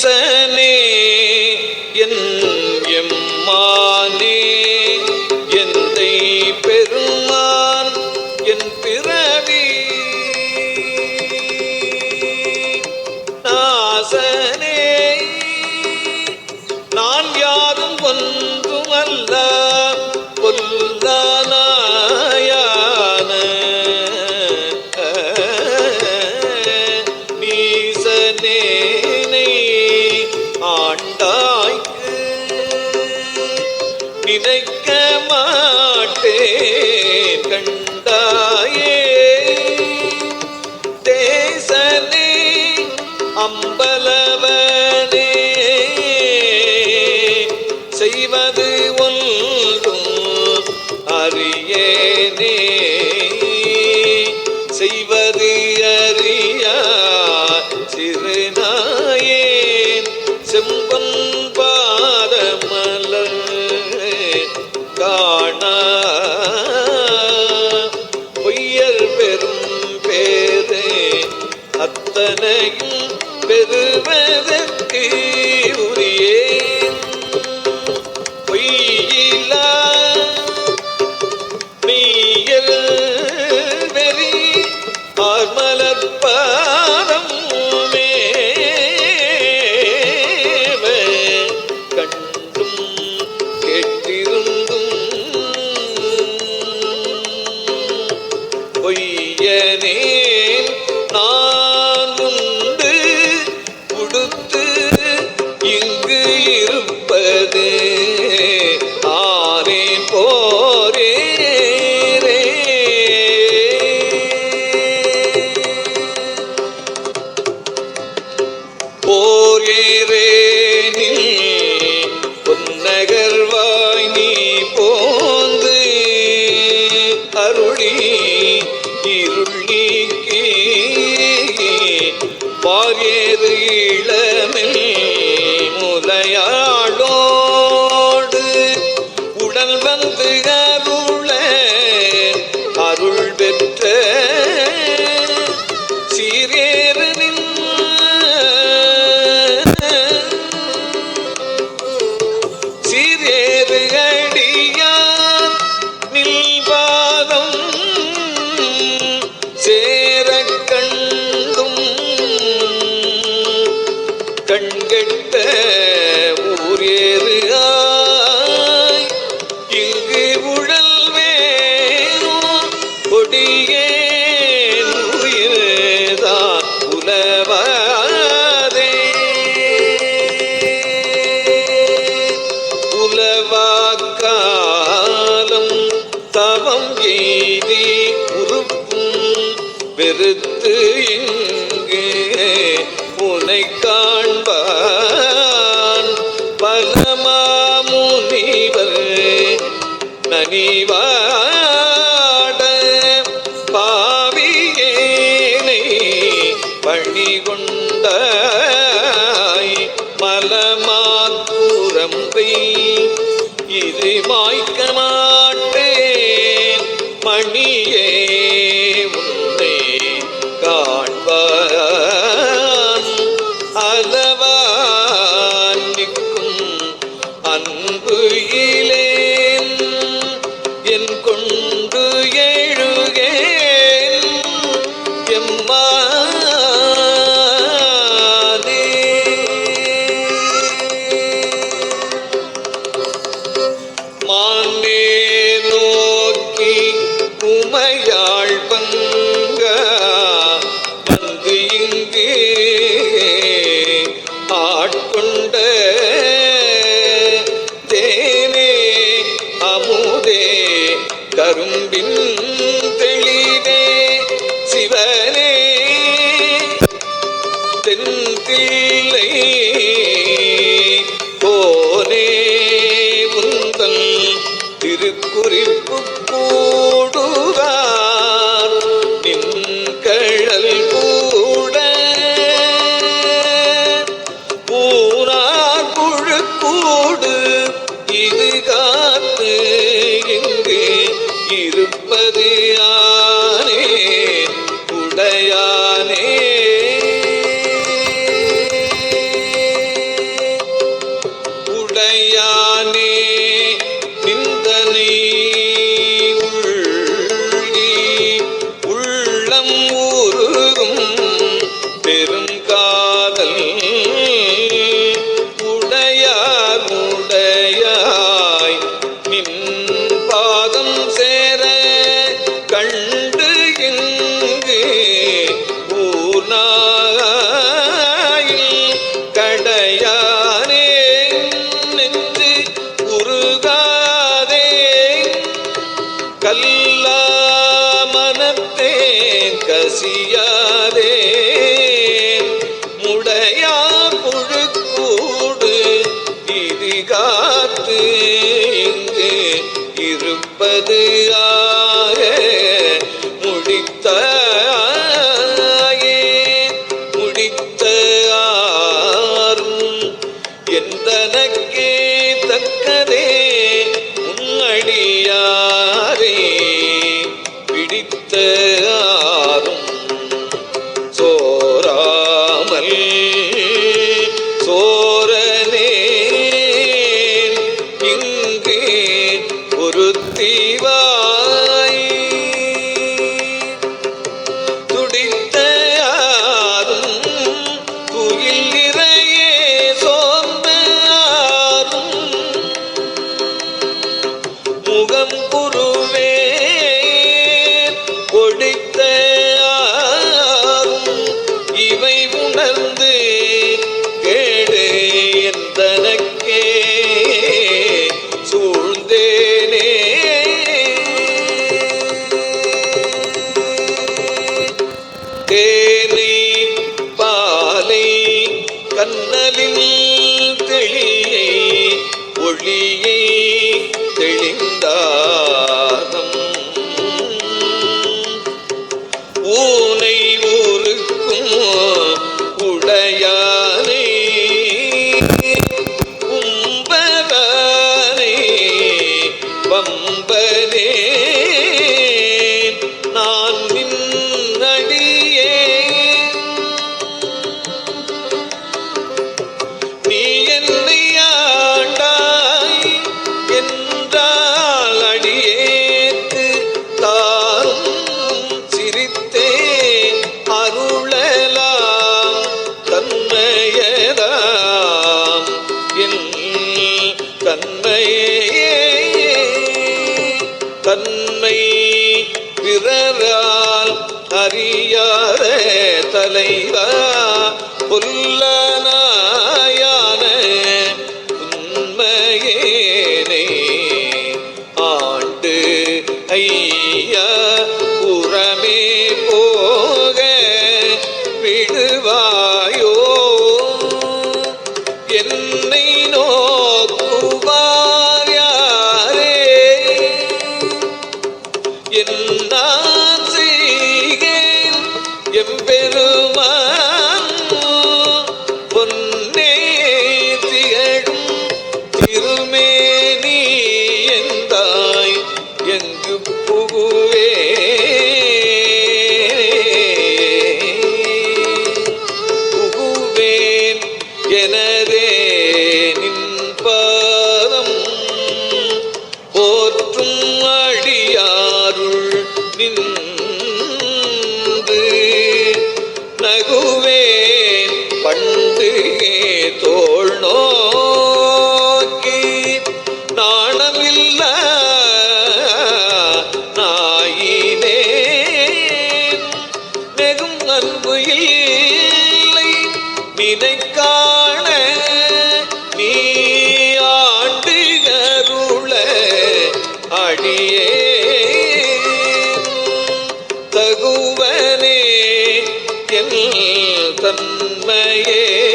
ஈசனே என் எம்மானே எந்தை பெருமான் என் பிறவி. நாசனே நான் யாரும் ஒன்றுமல்ல. பெறுவதற்கு இருள் நீக்கி பாரியது இளமில் முதையாளோடு உடல் வந்து அருள அருள் பெற்ற சீரே கண்கெட்ட ஊரேறு ஆய்? இங்கு உழல் வேணும் கொடியே உயிர்தான் உலவாதே. உலவாக்காலம் தவம் எய்தி உருப்பும் பெருத்த அரும்பின் தெளிவே சிவனே. தென்தில்லை போனே உந்தன் திருக்குறிப்பு இங்கு இருப்பது ஆக முடித்த முடித்த ஆறும் எந்தனக்கே தக்கதே. உன்னடியாரே பிடித்த வம்பனே தலைவா புல்ல நின்று நகுவே பண்டு தோல் நோக்கி நாணமில்ல நாயினே நெகும் அன்பு இல்லை நினைக்கா கையே